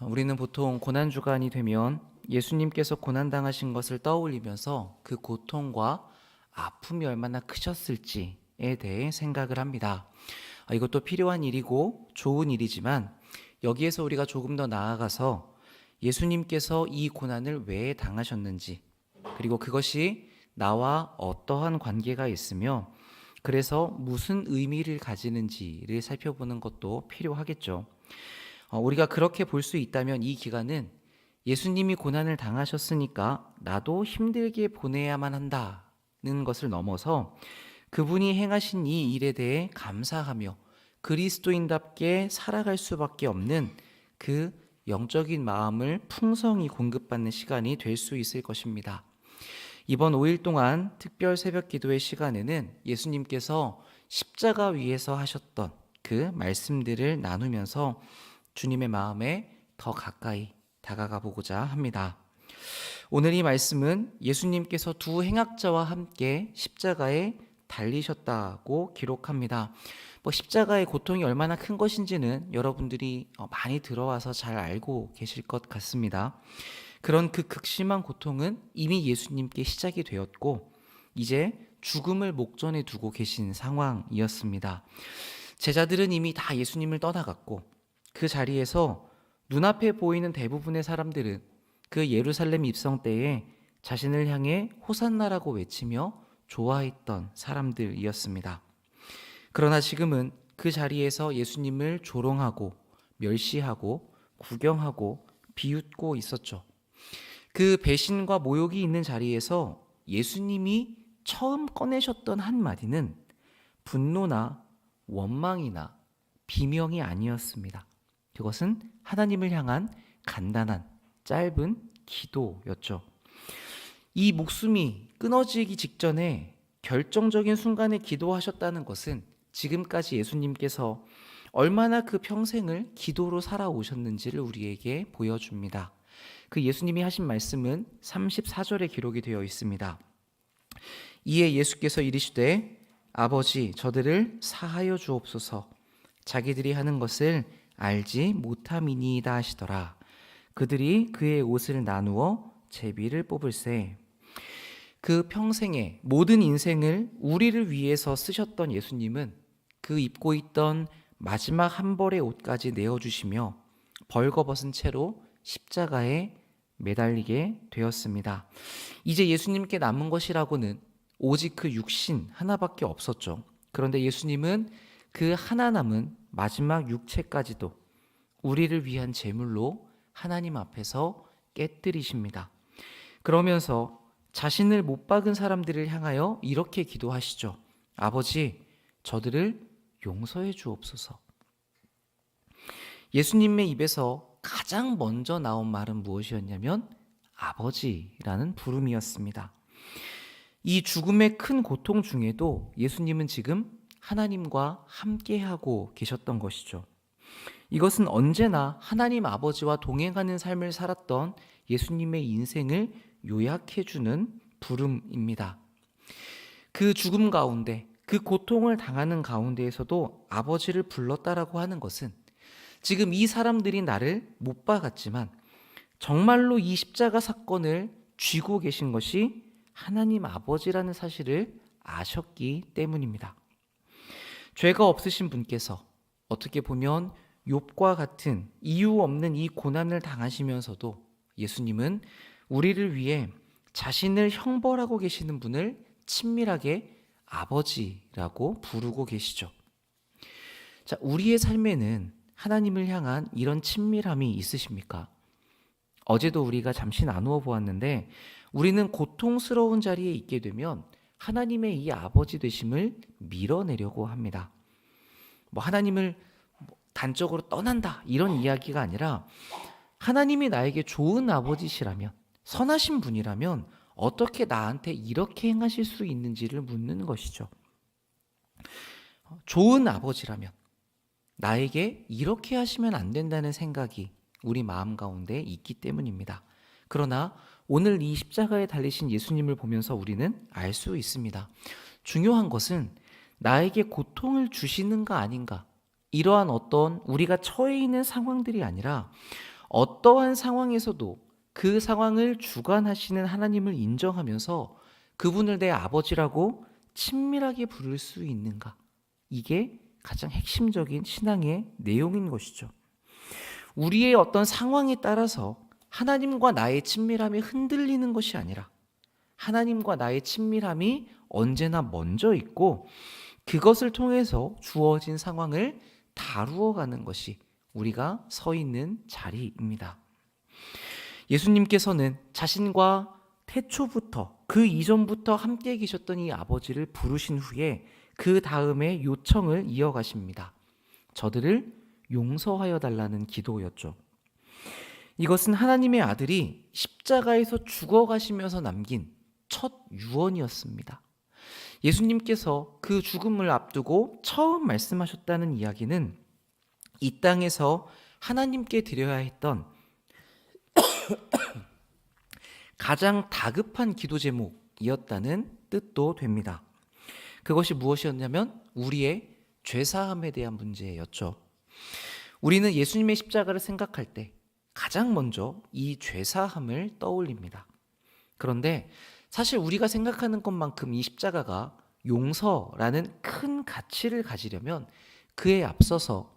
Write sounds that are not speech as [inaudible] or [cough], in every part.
우리는 보통 고난 주간이 되면 예수님께서 고난 당하신 것을 떠올리면서 그 고통과 아픔이 얼마나 크셨을지에 대해 생각을 합니다. 아, 이것도 필요한 일이고 좋은 일이지만 여기에서 우리가 조금 더 나아가서 예수님께서 이 고난을 왜 당하셨는지 그리고 그것이 나와 어떠한 관계가 있으며 그래서 무슨 의미를 가지는지를 살펴보는 것도 필요하겠죠. 어, 우리가 그렇게 볼 수 있다면 이 기간은 예수님이 고난을 당하셨으니까 나도 힘들게 보내야만 한다는 것을 넘어서 그분이 행하신 이 일에 대해 감사하며 그리스도인답게 살아갈 수밖에 없는 그 영적인 마음을 풍성히 공급받는 시간이 될 수 있을 것입니다. 이번 5일 동안 특별 새벽 기도의 시간에는 예수님께서 십자가 위에서 하셨던 그 말씀들을 나누면서 주님의 마음에 더 가까이 다가가 보고자 합니다. 오늘 이 말씀은 예수님께서 두 행악자와 함께 십자가에 달리셨다고 기록합니다. 뭐 십자가의 고통이 얼마나 큰 것인지는 여러분들이 어, 많이 들어와서 잘 알고 계실 것 같습니다. 그런 그 극심한 고통은 이미 예수님께 시작이 되었고 이제 죽음을 목전에 두고 계신 상황이었습니다. 제자들은 이미 다 예수님을 떠나갔고 그 자리에서 눈앞에 보이는 대부분의 사람들은 그 예루살렘 입성 때에 자신을 향해 호산나라고 외치며 좋아했던 사람들이었습니다. 그러나 지금은 그 자리에서 예수님을 조롱하고 멸시하고 구경하고 비웃고 있었죠. 그 배신과 모욕이 있는 자리에서 예수님이 처음 꺼내셨던 한마디는 분노나 원망이나 비명이 아니었습니다. 그것은 하나님을 향한 간단한 짧은 기도였죠. 이 목숨이 끊어지기 직전에 결정적인 순간에 기도하셨다는 것은 지금까지 예수님께서 얼마나 그 평생을 기도로 살아오셨는지를 우리에게 보여줍니다. 그 예수님이 하신 말씀은 34절에 기록이 되어 있습니다. 이에 예수께서 이르시되 아버지 저들을 사하여 주옵소서 자기들이 하는 것을 알지 못함이니이다 하시더라. 그들이 그의 옷을 나누어 제비를 뽑을세. 그 평생의 모든 인생을 우리를 위해서 쓰셨던 예수님은 그 입고 있던 마지막 한 벌의 옷까지 내어주시며 벌거벗은 채로 십자가에 매달리게 되었습니다. 이제 예수님께 남은 것이라고는 오직 그 육신 하나밖에 없었죠. 그런데 예수님은 그 하나 남은 마지막 육체까지도 우리를 위한 제물로 하나님 앞에서 깨뜨리십니다. 그러면서 자신을 못 박은 사람들을 향하여 이렇게 기도하시죠. 아버지, 저들을 용서해 주옵소서. 예수님의 입에서 가장 먼저 나온 말은 무엇이었냐면 아버지라는 부름이었습니다. 이 죽음의 큰 고통 중에도 예수님은 지금 하나님과 함께하고 계셨던 것이죠. 이것은 언제나 하나님 아버지와 동행하는 삶을 살았던 예수님의 인생을 요약해주는 부름입니다. 그 죽음 가운데, 그 고통을 당하는 가운데에서도 아버지를 불렀다라고 하는 것은 지금 이 사람들이 나를 못 박았지만 정말로 이 십자가 사건을 쥐고 계신 것이 하나님 아버지라는 사실을 아셨기 때문입니다. 죄가 없으신 분께서 어떻게 보면 욥과 같은 이유 없는 이 고난을 당하시면서도 예수님은 우리를 위해 자신을 형벌하고 계시는 분을 친밀하게 아버지라고 부르고 계시죠. 자, 우리의 삶에는 하나님을 향한 이런 친밀함이 있으십니까? 어제도 우리가 잠시 나누어 보았는데 우리는 고통스러운 자리에 있게 되면 하나님의 이 아버지 되심을 밀어내려고 합니다. 뭐 하나님을 단적으로 떠난다 이런 이야기가 아니라 하나님이 나에게 좋은 아버지시라면 선하신 분이라면 어떻게 나한테 이렇게 행하실 수 있는지를 묻는 것이죠. 좋은 아버지라면 나에게 이렇게 하시면 안 된다는 생각이 우리 마음 가운데 있기 때문입니다. 그러나 오늘 이 십자가에 달리신 예수님을 보면서 우리는 알 수 있습니다. 중요한 것은 나에게 고통을 주시는가 아닌가, 이러한 어떤 우리가 처해 있는 상황들이 아니라 어떠한 상황에서도 그 상황을 주관하시는 하나님을 인정하면서 그분을 내 아버지라고 친밀하게 부를 수 있는가? 이게 가장 핵심적인 신앙의 내용인 것이죠. 우리의 어떤 상황에 따라서 하나님과 나의 친밀함이 흔들리는 것이 아니라 하나님과 나의 친밀함이 언제나 먼저 있고 그것을 통해서 주어진 상황을 다루어 가는 것이 우리가 서 있는 자리입니다. 예수님께서는 자신과 태초부터 그 이전부터 함께 계셨던 이 아버지를 부르신 후에 그 다음에 요청을 이어가십니다. 저들을 용서하여 달라는 기도였죠. 이것은 하나님의 아들이 십자가에서 죽어가시면서 남긴 첫 유언이었습니다. 예수님께서 그 죽음을 앞두고 처음 말씀하셨다는 이야기는 이 땅에서 하나님께 드려야 했던 [coughs] 가장 다급한 기도 제목이었다는 뜻도 됩니다. 그것이 무엇이었냐면 우리의 죄사함에 대한 문제였죠. 우리는 예수님의 십자가를 생각할 때 가장 먼저 이 죄사함을 떠올립니다. 그런데 사실 우리가 생각하는 것만큼 이 십자가가 용서라는 큰 가치를 가지려면 그에 앞서서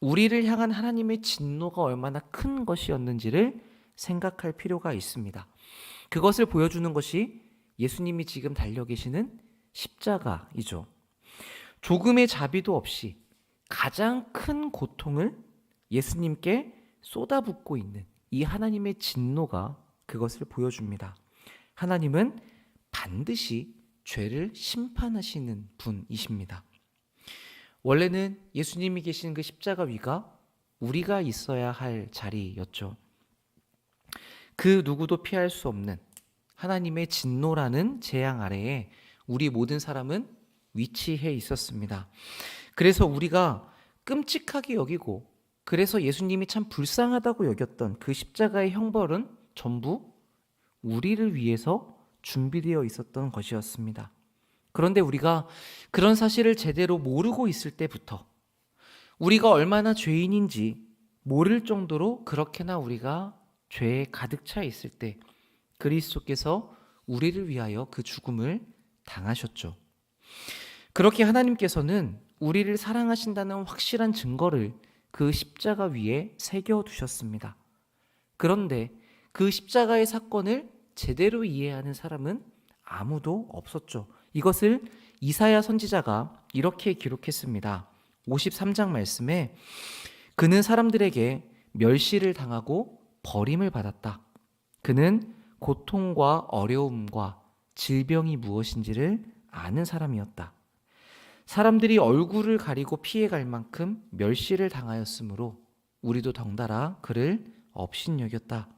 우리를 향한 하나님의 진노가 얼마나 큰 것이었는지를 생각할 필요가 있습니다. 그것을 보여주는 것이 예수님이 지금 달려 계시는 십자가이죠. 조금의 자비도 없이 가장 큰 고통을 예수님께 쏟아붓고 있는 이 하나님의 진노가 그것을 보여줍니다. 하나님은 반드시 죄를 심판하시는 분이십니다. 원래는 예수님이 계신 그 십자가 위가 우리가 있어야 할 자리였죠. 그 누구도 피할 수 없는 하나님의 진노라는 재앙 아래에 우리 모든 사람은 위치해 있었습니다. 그래서 우리가 끔찍하게 여기고 그래서 예수님이 참 불쌍하다고 여겼던 그 십자가의 형벌은 전부 우리를 위해서 준비되어 있었던 것이었습니다. 그런데 우리가 그런 사실을 제대로 모르고 있을 때부터 우리가 얼마나 죄인인지 모를 정도로 그렇게나 우리가 죄에 가득 차 있을 때 그리스도께서 우리를 위하여 그 죽음을 당하셨죠. 그렇게 하나님께서는 우리를 사랑하신다는 확실한 증거를 그 십자가 위에 새겨 두셨습니다. 그런데 그 십자가의 사건을 제대로 이해하는 사람은 아무도 없었죠. 이것을 이사야 선지자가 이렇게 기록했습니다. 53장 말씀에 그는 사람들에게 멸시를 당하고 버림을 받았다. 그는 고통과 어려움과 질병이 무엇인지를 아는 사람이었다. 사람들이 얼굴을 가리고 피해갈 만큼 멸시를 당하였으므로 우리도 덩달아 그를 업신여겼다.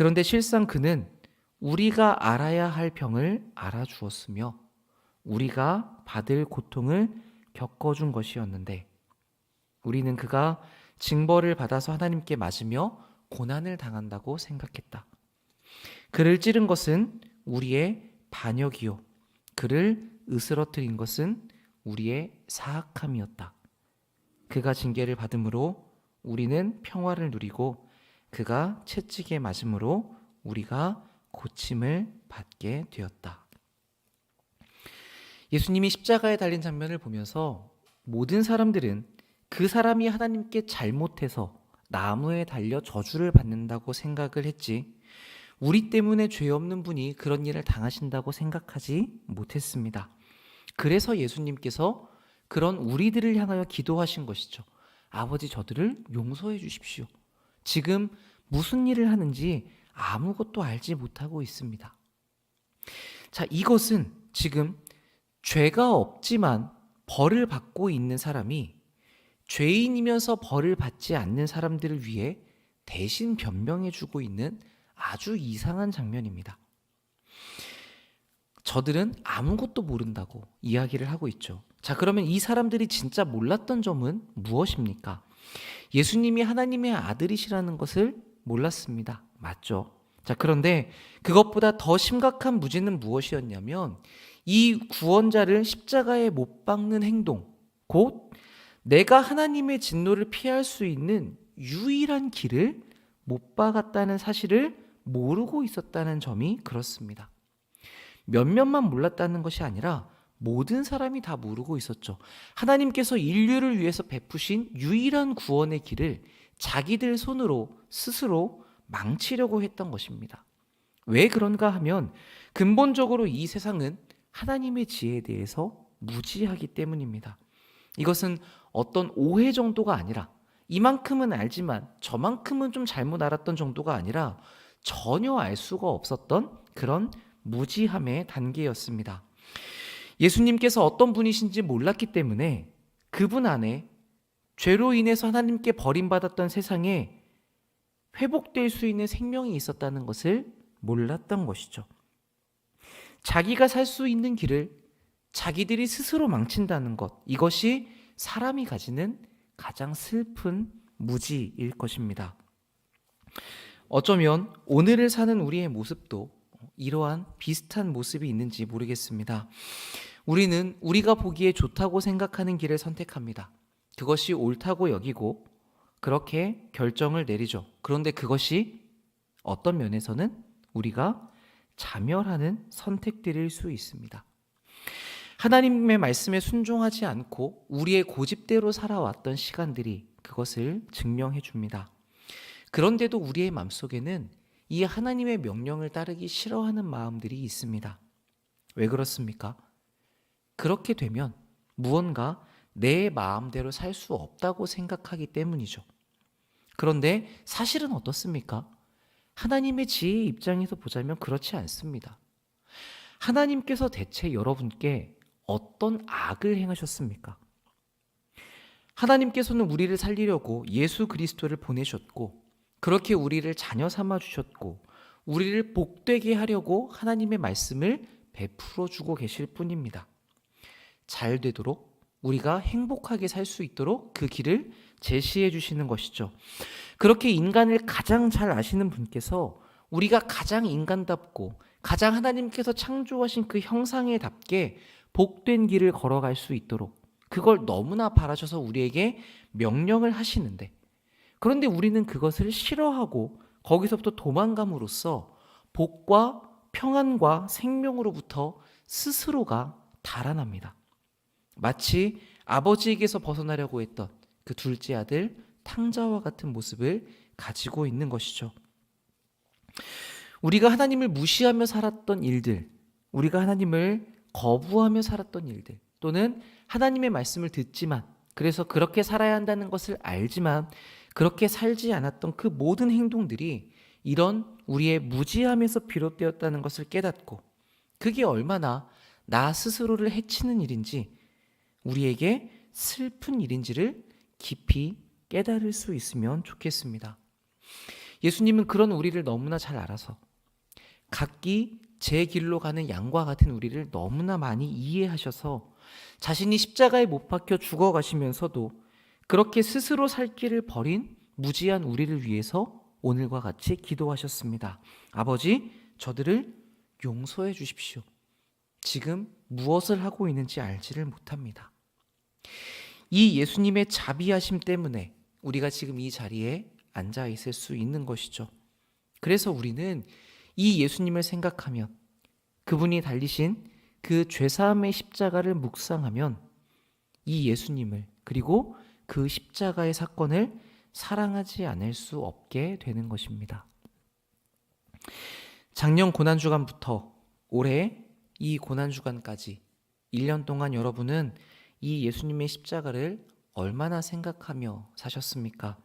그런데 실상 그는 우리가 알아야 할 병을 알아주었으며 우리가 받을 고통을 겪어준 것이었는데 우리는 그가 징벌을 받아서 하나님께 맞으며 고난을 당한다고 생각했다. 그를 찌른 것은 우리의 반역이요. 그를 으스러뜨린 것은 우리의 사악함이었다. 그가 징계를 받음으로 우리는 평화를 누리고 그가 채찍에 맞음으로 우리가 고침을 받게 되었다. 예수님이 십자가에 달린 장면을 보면서 모든 사람들은 그 사람이 하나님께 잘못해서 나무에 달려 저주를 받는다고 생각을 했지, 우리 때문에 죄 없는 분이 그런 일을 당하신다고 생각하지 못했습니다. 그래서 예수님께서 그런 우리들을 향하여 기도하신 것이죠. 아버지 저들을 용서해 주십시오. 지금 무슨 일을 하는지 아무것도 알지 못하고 있습니다. 자, 이것은 지금 죄가 없지만 벌을 받고 있는 사람이 죄인이면서 벌을 받지 않는 사람들을 위해 대신 변명해 주고 있는 아주 이상한 장면입니다. 저들은 아무것도 모른다고 이야기를 하고 있죠. 자, 그러면 이 사람들이 진짜 몰랐던 점은 무엇입니까? 예수님이 하나님의 아들이시라는 것을 몰랐습니다. 맞죠? 자, 그런데 그것보다 더 심각한 무지는 무엇이었냐면 이 구원자를 십자가에 못 박는 행동, 곧 내가 하나님의 진노를 피할 수 있는 유일한 길을 못 박았다는 사실을 모르고 있었다는 점이 그렇습니다. 몇몇만 몰랐다는 것이 아니라 모든 사람이 다 모르고 있었죠. 하나님께서 인류를 위해서 베푸신 유일한 구원의 길을 자기들 손으로 스스로 망치려고 했던 것입니다. 왜 그런가 하면 근본적으로 이 세상은 하나님의 지혜에 대해서 무지하기 때문입니다. 이것은 어떤 오해 정도가 아니라 이만큼은 알지만 저만큼은 좀 잘못 알았던 정도가 아니라 전혀 알 수가 없었던 그런 무지함의 단계였습니다. 예수님께서 어떤 분이신지 몰랐기 때문에 그분 안에 죄로 인해서 하나님께 버림받았던 세상에 회복될 수 있는 생명이 있었다는 것을 몰랐던 것이죠. 자기가 살 수 있는 길을 자기들이 스스로 망친다는 것, 이것이 사람이 가지는 가장 슬픈 무지일 것입니다. 어쩌면 오늘을 사는 우리의 모습도 이러한 비슷한 모습이 있는지 모르겠습니다. 우리는 우리가 보기에 좋다고 생각하는 길을 선택합니다. 그것이 옳다고 여기고 그렇게 결정을 내리죠. 그런데 그것이 어떤 면에서는 우리가 자멸하는 선택들일 수 있습니다. 하나님의 말씀에 순종하지 않고 우리의 고집대로 살아왔던 시간들이 그것을 증명해 줍니다. 그런데도 우리의 마음속에는 이 하나님의 명령을 따르기 싫어하는 마음들이 있습니다. 왜 그렇습니까? 그렇게 되면 무언가 내 마음대로 살 수 없다고 생각하기 때문이죠. 그런데 사실은 어떻습니까? 하나님의 지혜의 입장에서 보자면 그렇지 않습니다. 하나님께서 대체 여러분께 어떤 악을 행하셨습니까? 하나님께서는 우리를 살리려고 예수 그리스도를 보내셨고, 그렇게 우리를 자녀 삼아 주셨고, 우리를 복되게 하려고 하나님의 말씀을 베풀어 주고 계실 뿐입니다. 잘 되도록 우리가 행복하게 살 수 있도록 그 길을 제시해 주시는 것이죠. 그렇게 인간을 가장 잘 아시는 분께서 우리가 가장 인간답고 가장 하나님께서 창조하신 그 형상에 답게 복된 길을 걸어갈 수 있도록 그걸 너무나 바라셔서 우리에게 명령을 하시는데 그런데 우리는 그것을 싫어하고 거기서부터 도망감으로써 복과 평안과 생명으로부터 스스로가 달아납니다. 마치 아버지에게서 벗어나려고 했던 그 둘째 아들 탕자와 같은 모습을 가지고 있는 것이죠. 우리가 하나님을 무시하며 살았던 일들, 우리가 하나님을 거부하며 살았던 일들, 또는 하나님의 말씀을 듣지만, 그래서 그렇게 살아야 한다는 것을 알지만, 그렇게 살지 않았던 그 모든 행동들이 이런 우리의 무지함에서 비롯되었다는 것을 깨닫고, 그게 얼마나 나 스스로를 해치는 일인지, 우리에게 슬픈 일인지를 깊이 깨달을 수 있으면 좋겠습니다. 예수님은 그런 우리를 너무나 잘 알아서 각기 제 길로 가는 양과 같은 우리를 너무나 많이 이해하셔서 자신이 십자가에 못 박혀 죽어가시면서도 그렇게 스스로 살 길을 버린 무지한 우리를 위해서 오늘과 같이 기도하셨습니다. 아버지, 저들을 용서해 주십시오. 지금 무엇을 하고 있는지 알지를 못합니다. 이 예수님의 자비하심 때문에 우리가 지금 이 자리에 앉아 있을 수 있는 것이죠. 그래서 우리는 이 예수님을 생각하면 그분이 달리신 그 죄사함의 십자가를 묵상하면 이 예수님을 그리고 그 십자가의 사건을 사랑하지 않을 수 없게 되는 것입니다. 작년 고난주간부터 올해 이 고난주간까지 1년 동안 여러분은 이 예수님의 십자가를 얼마나 생각하며 사셨습니까?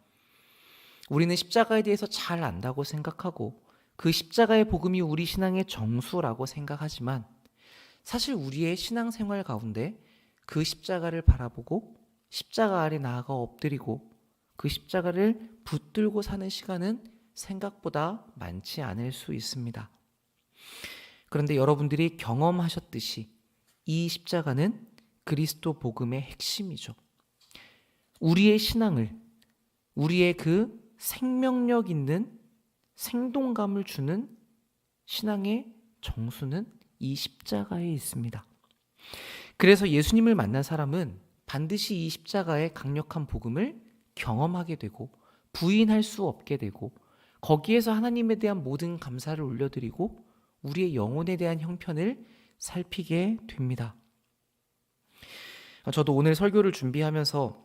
우리는 십자가에 대해서 잘 안다고 생각하고 그 십자가의 복음이 우리 신앙의 정수라고 생각하지만 사실 우리의 신앙생활 가운데 그 십자가를 바라보고 십자가 아래 나아가 엎드리고 그 십자가를 붙들고 사는 시간은 생각보다 많지 않을 수 있습니다. 그런데 여러분들이 경험하셨듯이 이 십자가는 그리스도 복음의 핵심이죠. 우리의 신앙을 우리의 그 생명력 있는 생동감을 주는 신앙의 정수는 이 십자가에 있습니다. 그래서 예수님을 만난 사람은 반드시 이 십자가의 강력한 복음을 경험하게 되고 부인할 수 없게 되고 거기에서 하나님에 대한 모든 감사를 올려드리고 우리의 영혼에 대한 형편을 살피게 됩니다. 저도 오늘 설교를 준비하면서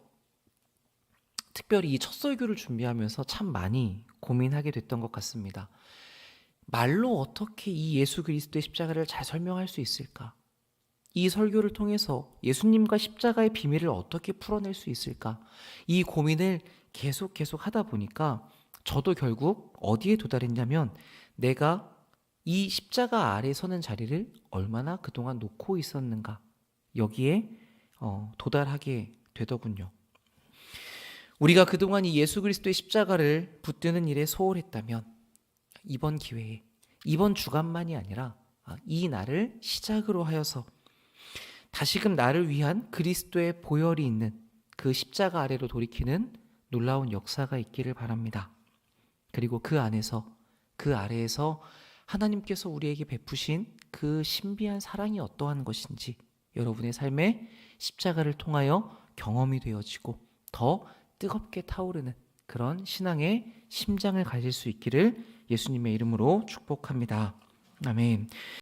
특별히 이 첫 설교를 준비하면서 참 많이 고민하게 됐던 것 같습니다. 말로 어떻게 이 예수 그리스도의 십자가를 잘 설명할 수 있을까? 이 설교를 통해서 예수님과 십자가의 비밀을 어떻게 풀어낼 수 있을까? 이 고민을 계속 계속 하다 보니까 저도 결국 어디에 도달했냐면 내가 이 십자가 아래 서는 자리를 얼마나 그동안 놓고 있었는가 여기에 어, 도달하게 되더군요. 우리가 그동안 이 예수 그리스도의 십자가를 붙드는 일에 소홀했다면 이번 기회에 이번 주간만이 아니라 아, 이 날을 시작으로 하여서 다시금 나를 위한 그리스도의 보혈이 있는 그 십자가 아래로 돌이키는 놀라운 역사가 있기를 바랍니다. 그리고 그 안에서 그 아래에서 하나님께서 우리에게 베푸신 그 신비한 사랑이 어떠한 것인지 여러분의 삶에 십자가를 통하여 경험이 되어지고 더 뜨겁게 타오르는 그런 신앙의 심장을 가질 수 있기를 예수님의 이름으로 축복합니다. 아멘.